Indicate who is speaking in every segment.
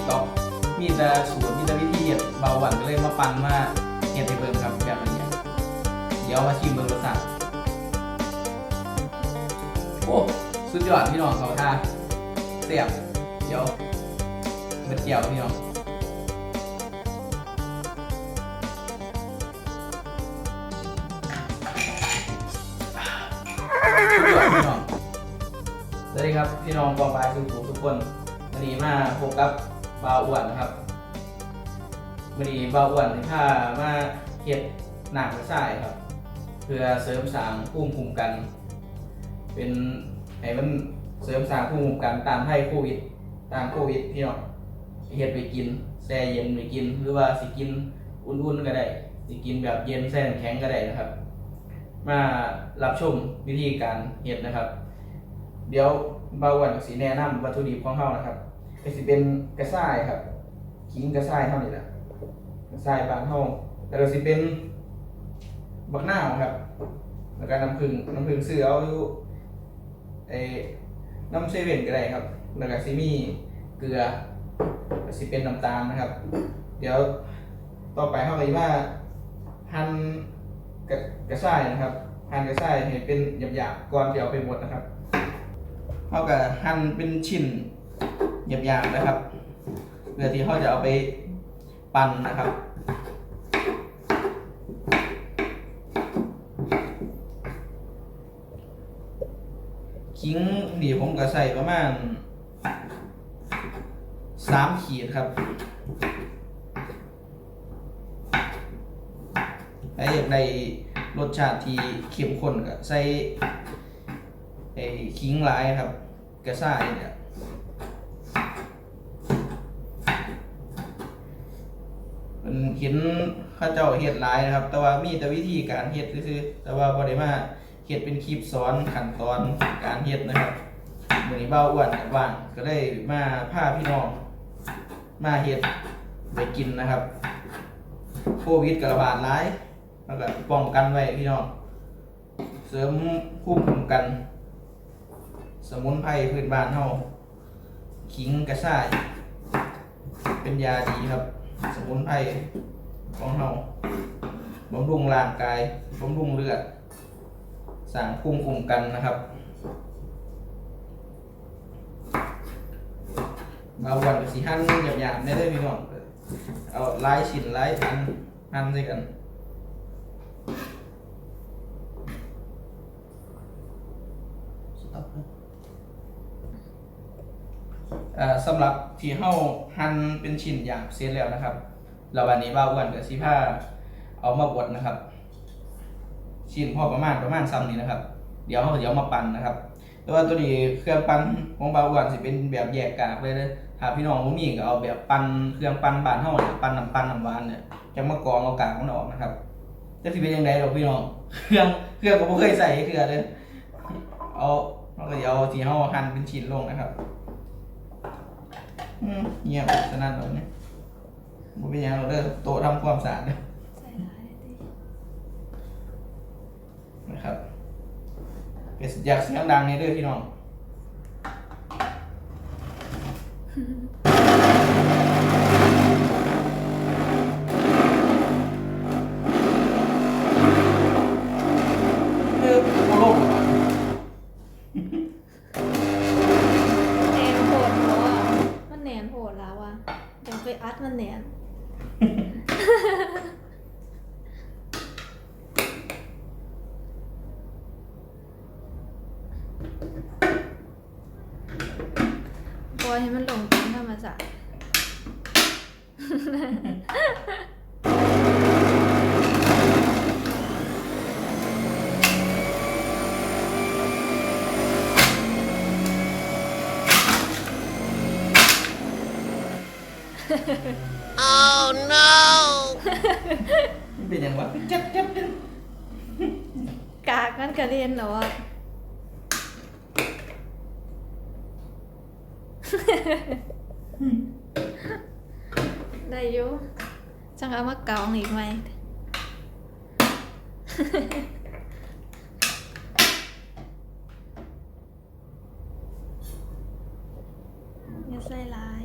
Speaker 1: ฮ็ดหลายใน TikTok มีแต่สูตรมีแต่วิธีเฮ็ดเบาหวานก็เลยมาปั่นมาเฮ็ดให้เบิ่งครับแบบนี้เดี๋ยวมาชิมเบิ่งรสชาติโอ้สุดยอดพี่น้องเขาท่าเสียบเดี๋ยวเบิดเกี่ยวพี่น้องสุดยอดพี่น้องสวัสดีครับพี่น้องกองปลายทุกผู้ทุกคนวันนี้มาพบกับ บาอ้วนนะครับวันนี้บาอ้วนที่พามาเฮ็ดหนังกระส่ายครับ เพื่อเสริมสร้างภูมิคุ้มกัน เป็นให้มันเสริมสร้างภูมิคุ้มกันตามไข้โควิดตามโควิดพี่น้องเฮ็ดไปกินแช่เย็นไปกิน หรือว่าสิกินอุ่นๆก็ได้สิกินแบบเย็นแช่แข็งก็ได้นะครับ มารับชมวิธีการเฮ็ดนะครับ เดี๋ยวเบาวานกับสีแนะนำวัตถุดิบของเฮานะครับ ก็สิเป็นกระส่ายครับขิงกระส่ายเท่านี้แหละกระส่ายบางเฮาแล้วก็สิเป็นบักหน้าครับ แล้วก็น้ำผึ้งน้ำผึ้งซื้อเอาอยู่ไอ้น้ำเซเว่นก็ได้ครับ แล้วก็สิมีเกลือสิเป็นน้ำตาลนะครับ เดี๋ยวต่อไปเฮาก็สิมาหั่นกระกระส่ายนะครับหั่นกระส่ายให้เป็นหยาบๆก่อนที่เอาไปบดนะครับเขาก็หั่นเป็นชิ้น หยาบๆนะครับเพื่อที่เขาจะเอาไปปั่นนะครับขิงนี่ผมก็ใส่ประมาณสามขีดครับถ้าอยากได้รสชาติที่เข้มข้นก็ใส่ไอ้ขิงหลายครับ กระซ่าเนี่ยันเห็นข้าเจ้าเฮ็ดหลายนะครับ แต่ว่ามีแต่วิธีการเฮ็ดคือ แต่ว่าบ่ได้มาเฮ็ดเป็นคลิปสอนขั้นตอนการเฮ็ดนะครับมื้อนี้เบ้าอ้วนกับว่างก็ได้มาพาพี่น้อง มาเฮ็ดไปกินนะครับโควิดกระบาดหลายแล้วก็ป้องกันไว้พี่น้อง เสริมภูมิคุ้มกัน สมุนไพรพื้นบ้านเฮาขิงกระส่าย เป็นยาดีครับ สมุนไพรของเฮาบำรุงร่างกายบำรุงเลือดสร้างภูมิคุ้มกันนะครับบาวันสิหั่นหยาบๆได้เลยพี่น้องเอาลายชิ้นลายอันหั่นใส่กันอ สำหรับที่เฮาหั่นเป็นชิ้นหยาบเสร็จแล้วนะครับแล้ววันนี้บ่าวอ้วนกับสิผ้าเอามาบดนะครับ ชิ้นพอประมาณประมาณซ้ำนี้นะครับ เดี๋ยวเฮาจะเอามาปั่นนะครับ แต่ว่าตัวนี้เครื่องปั่นของบาวอ้วนสิเป็นแบบแยกกากเลยเด้อถ้าพี่น้องบ่มีก็เอาแบบปั่นเครื่องปั่นบานเฮาเนี่ยปั่นน้ำปั่นน้ำหวานเนี่ยจะมากรองเอากากมันออกนะครับจะสิเป็นยังไงดอกพี่น้อง เครื่องเครื่องก็บ่เคยใส่เครื่องเด้อเอาเราก็จะเอาที่เฮาหั่นเป็นชิ้นลงนะครับ เงียบสนั่นเลยเนี่ยบ่เป็นอย่างเราเด้อโต๊ะทำความสะอาดเด้อ
Speaker 2: ใส่ร้ายดิ
Speaker 1: นะครับอยากเสียงดังในเด้อพี่น้องเออโคโลกเหรอ
Speaker 2: แหนนโหดเพราะว่ามันแหนนโหดแล้วอะ ยังไปอัดมันแหนนปล่อยให้มันลงตามธรรมชาติ
Speaker 1: มันเป็นอย่างวะจับจับจับ
Speaker 2: กากมันกระเด็นเหรอวะได้อยู่จังเอามาเกาอีกไหม อย่าใส่ร้าย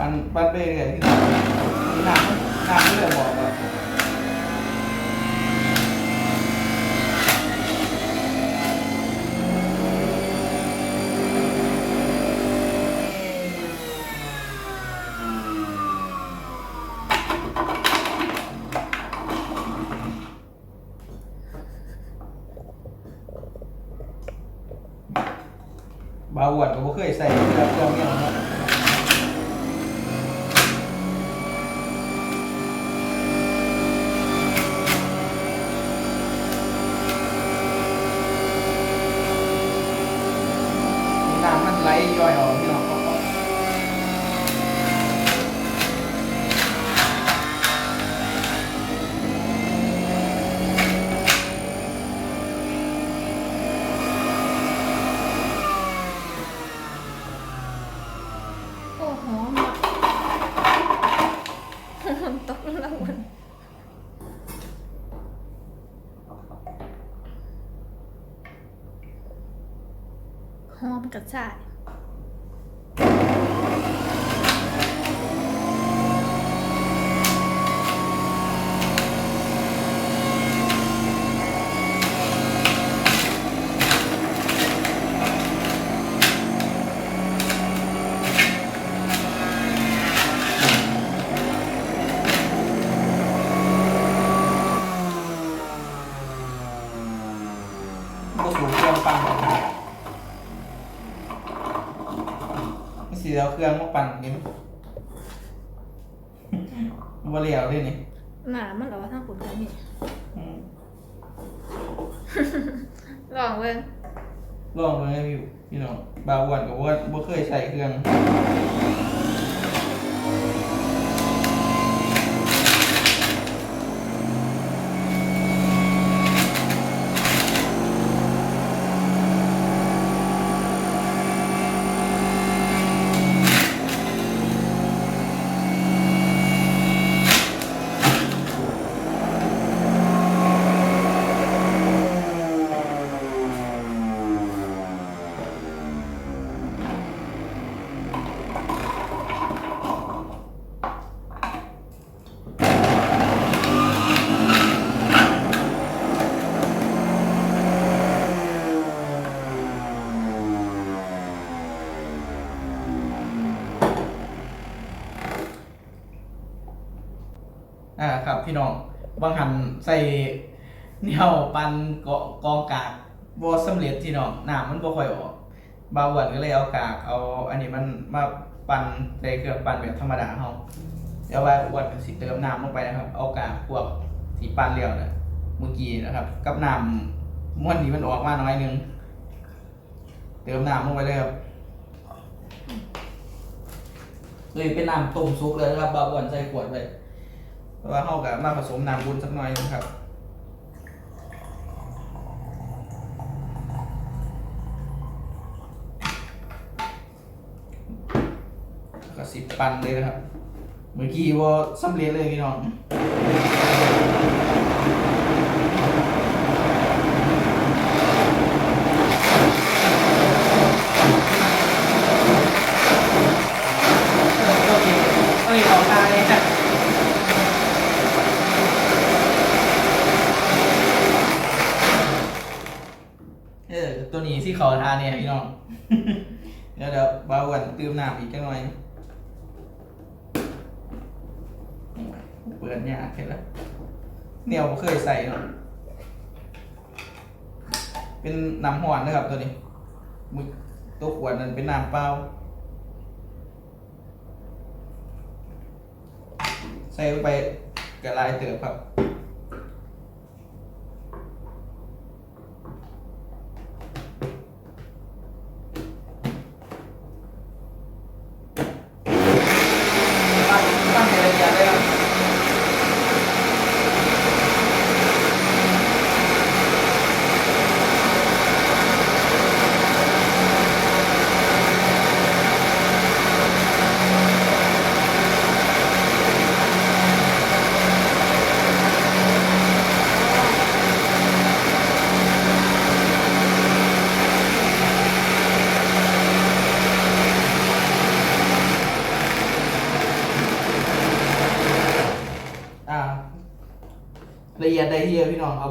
Speaker 1: ปั้นไปเรื่อยๆที่น้ำน้ำน้ำไม่เรื่อยบอกว่า บาหวดก็บ่เคยใส่เครื่องเครื่องเนี่ยเนาะมีน้ำมันไหลย่อยออกพี่น้องก็ก็
Speaker 2: โอ้หอมอะหอมตกแล้วมัน หอมกระชาย
Speaker 1: ก็สูงเครื่องปั่นแบบนี้ไม่สีแล้วเครื่องมา ปั่นนี่มันบ่เลียวด้วยนี่
Speaker 2: หนามันเหรอว่าทางผลกันนี่
Speaker 1: อืม
Speaker 2: ลองเว้ย
Speaker 1: ลองเลยพี่พี่น้องบาหวันกับว่าบ่เคยใส่เครื่อง บางหันใส่เหนี่ยวปันกอกองกากบ่สำเร็จพี่น้องน้ำมันบ่ค่อยออกบาหวนก็เลยเอากากเอา อันนี้มันมาปั่นใส่เครื่องปั่นแบบธรรมดาเฮาเดี๋ยวว่าอวนสิเติมน้ำลงไปนะครับ เอากากพวกที่ปั่นแล้วน่ะเมื่อกี้นะครับ กับน้ำม้วนนี้มันออกมาน้อยนึงเติมน้ำลงไปเลยครับเลยเป็นน้ำต้มซุปเลยนะครับบาอ้วนใส่ขวดไว้ เพราะว่าเข้ากับมาผสมน้ำบุญสักหน่อยนะครับก็สิบปันเลยนะครับ เมื่อกี้ว่าสำเร็จเลยพี่น้อง โอเคโอเคขอตายเลยครับ เออตัวนี้ที่ เขาทานเนี่ยพี่น้องเดี๋ยวเดี๋ยวบาวันเติมน้ำอีกจังหน่อยเปิดเนี่ยเห็นแล้วเนี่ยวบ่เคยใส่เนาะเป็นน้ำหวานนะครับตัวนี้มึกตัวขวดนั้นเป็นน้ำเปล่าใส่ลงไปกระลายเติบครับ ตั้งตั้งใจเรียนเลยครับ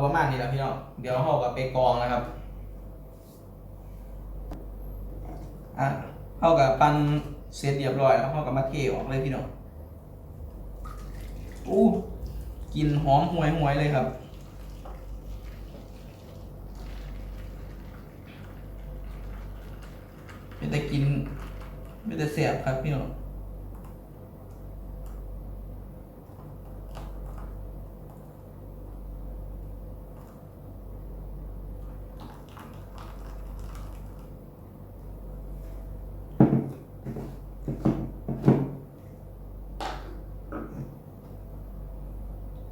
Speaker 1: ประมาณนี้แหละพี่น้อง เดี๋ยวเรากับไปกองนะครับ อะเขากับปันเสร็จเรียบร้อยแล้วเขากับมาเทออกเลยพี่น้อง อู้กินหอมห่วยห่วยๆเลยครับไม่ได้กินไม่ได้เสียบครับพี่น้อง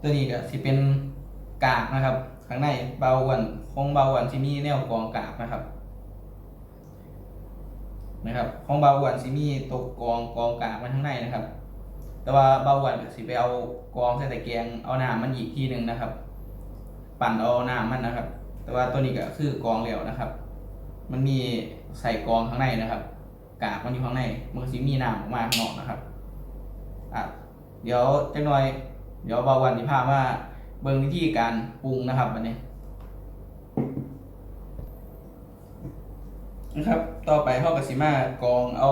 Speaker 1: ตัวนี้ก็สิเป็นกากนะครับ ข้างในเบาหวันคงเบาหวันที่มีแนวกองกากนะครับนะครับของเบาหวานสิมีตกกองกองกางมันข้างในนะครับ แต่ว่าเบาหวานก็สิไปเอากองใส่ตะแกรงเอาน้ำมันอีกทีหนึ่งนะครับ ปั่นเอาน้ำมันนะครับ แต่ว่าตัวนี้ก็คือกองเหลวนะครับ มันมีใส่กองข้างในนะครับ กากมันอยู่ข้างในมันก็สิมีน้ำออกมาข้างนอกนะครับอะเดี๋ยวจังหน่อย เดี๋ยวเบาหวานที่พาว่าเบิ่งวิธีการปรุงนะครับวันนี้นะครับ ต่อไปเข้ากับสิมากองเอา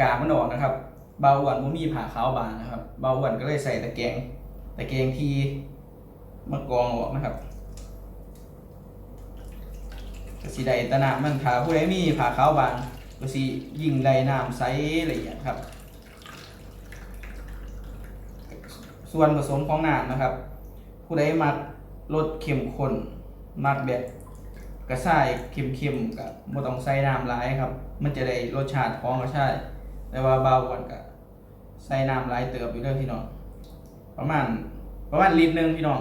Speaker 1: กากมันออกนะครับเบาหวานมันมีผ่าขาวบางนะครับเบาหวานก็เลยใส่ตะแกรงตะแกรงที่มากองออกนะครับก็สีใดตะนามมันผ่าผู้ใดมีผ่าขาวบางก็สียิ่งใดน้ำใสละเอียดครับ ส่วนผสมของน้ำนะครับ ผู้ใดมักรสเข้มข้นมักแบบกระส่ายเค็มๆกับบ่ต้องใส่น้ำร้ายครับ มันจะได้รสชาติของกระส่ายแต่ว่าเบาหวานกับใส่น้ำร้ายเติบอยู่เด้อพี่น้องประมาณประมาณลิตรหนึ่งพี่น้อง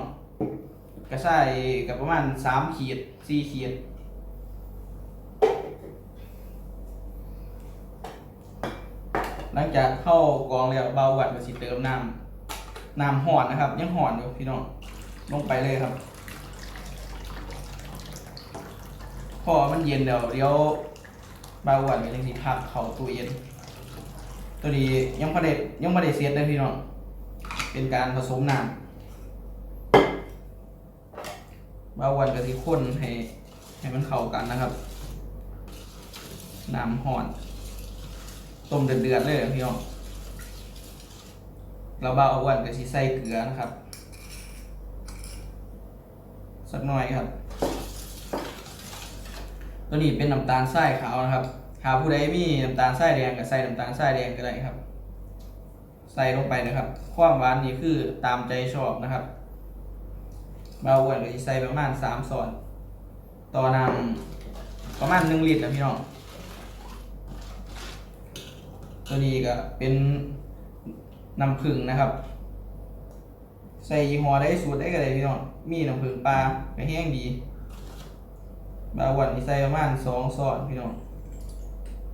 Speaker 1: กระส่ายกับประมาณสามขีดสี่ขีดหลังจากเข้ากองแล้วเบาหวานก็สิเติมน้ำ น้ำห่อนนะครับ ยังห่อนอยู่พี่น้องลงไปเลยครับ พอมันเย็นเดี๋ยวเดี๋ยวบาหวันกับจังสิพักเขาตู้เย็น ตัวนี้ยังพอได้ยังพอได้เสียดเลยพี่น้องเป็นการผสมน้ำบาหวันกับสิข้นให้ให้มันเข้ากันนะครับน้ำห่อนต้มเดือดๆเลยพี่น้อง เราบาหวันกับสิใส่เกลือนะครับ สักหน่อยครับ ตัวนี้เป็นน้ำตาลทรายขาวนะครับหาผู้ใดมีน้ำตาลทรายแดงก็ใส่น้ำตาลทรายแดงก็ได้ครับ ใส่ลงไปนะครับ ความหวานนี่คือตามใจชอบนะครับ เบาหวานก็จะใส่ประมาณสามส่วนต่อน้ำประมาณหนึ่งลิตรนะพี่น้อง ตัวนี้ก็เป็น น้ำผึ้งนะครับ ใส่ยี่ห้อได้สูตรได้ก็ได้พี่น้องมีน้ำผึ้งปลาก็แห้งดีบาหวันนี่ใส่ประมาณสองซอนพี่น้อง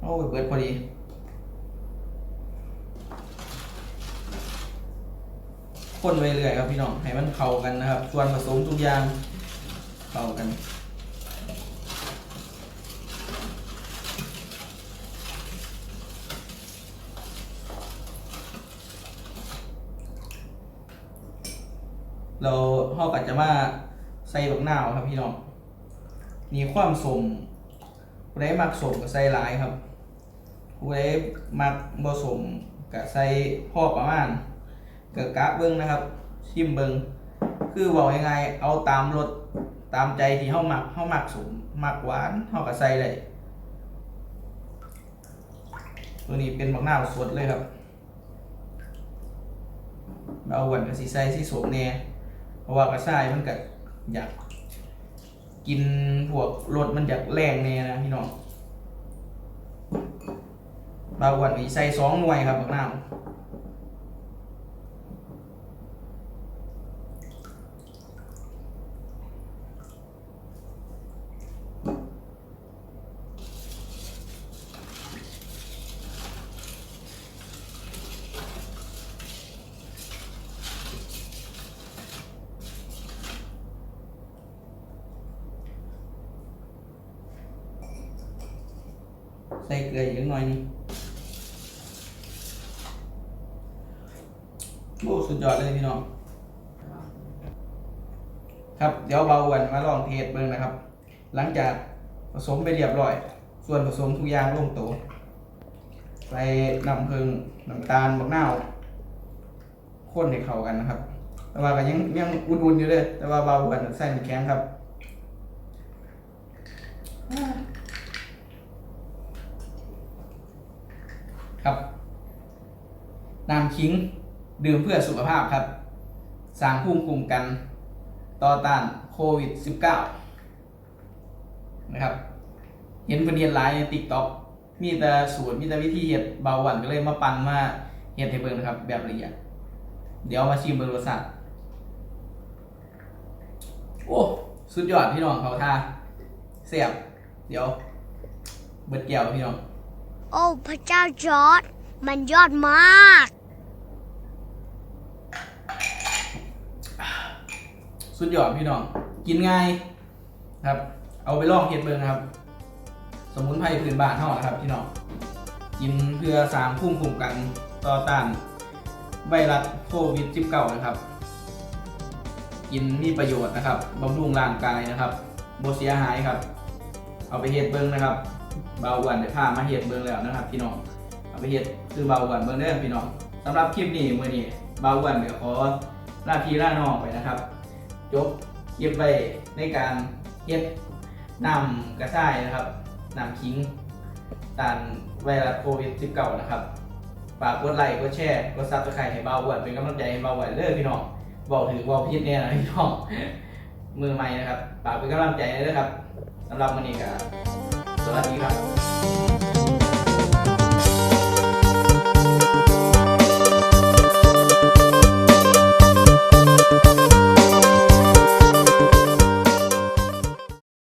Speaker 1: โอ้ยเปิดพอดีคนไปเรื่อยครับพี่น้องให้มันเข้ากันนะครับ ส่วนผสมทุกอย่างเข้ากัน เราเฮากัจะมาใส่บักนาวครับพี่น้องมีความสมผู้ใดมักสมก็ใส่หลายครับผู้ใดมักบ่สมก็ใส่พ่อประมาณเกิดกะเบิ้งนะครับ ชิมเบิ้งคือบอกยังไงเอาตามรสตามใจที่เฮามักเฮามักสมมักหวานเฮาก็ใส่เลยตัวนี้เป็นบักนาวสดเลยครับเอาหวานกับสีใสสีสมแน่ เพราะว่ากระชายมันก็อยากกินพวกรสมันอยากแรงเนี่ยนะพี่น้องบาหวันนี่ใส่สองหน่วยครับบักน้ำ ใส่เกลืออีกหน่อยนึงโอ้สุดยอดเลยพี่น้อง ครับ เดี๋ยวเบาอ้วนมาลองเทสเบิ่งนะครับ หลังจากผสมไปเรียบร้อย ส่วนผสมทุกอย่างลงตัวใส่น้ำผึ้งน้ำตาลมะนาวข้นให้เข้ากันนะครับ แต่ว่าก็ยังยังอุ่นๆอยู่เลย แต่ว่าเบาอ้วนใส่น้ำแข็งครับ ครับน้ำขิงดื่มเพื่อสุขภาพครับ สร้างภูมิคุ้มกันต่อต้านโควิด -19 นะครับ เห็นประเด็นหลายในติ๊กต็อกมีแต่สูตรมีแต่วิธีเห็ดเบาหวานก็เลยมาปั่นมาเห็ดให้เบิ่งนะครับ แบบละเอียด เดี๋ยวมาชิมเบิ่งรสชาติโอ้สุดยอดพี่น้องเขาท่าเสียบ เดี๋ยว เบิดแก้วพี่น้อง
Speaker 3: โอ้พระเจ้าจอร์ดมันยอดมาก
Speaker 1: สุดยอดพี่น้อง กินง่ายครับ เอาไปลองเฮ็ดเบิ่งนะครับ สมุนไพรพื้นบ้านเฮานะครับพี่น้อง กินเพื่อสร้างภูมิคุ้มกันต่อต้านไวรัสโควิด -19 นะครับ กินมีประโยชน์นะครับบำรุงร่างกายนะครับบ่เสียหายครับ เอาไปเฮ็ดเบิ่งนะครับ เบาหวานได้พามาเฮ็ดเบิ่งแล้วนะครับ พี่น้องเอาไปเฮ็ดคือเบาหวานเบิ่งเด้อพี่น้องสำหรับคลิปนี้มื้อนี้เบาหวานเดี๋ยวขอลาพี่ลาน้องไปนะครับจบคลิปไว้ในการเฮ็ดนำกระชายนะครับนำขิงต้านไวรัสโควิด -19 นะครับฝากกดไลค์กดแชร์กดซับสไครต์ให้เบาหวานเป็นกำลังใจให้เบาหวานเด้อพี่น้องบอกถือบอกพิดเนี่ยนะพี่น้องมือใหม่นะครับฝากเป็นกำลังใจด้วยครับสำหรับวันนี้ก็ สวัสดีครับ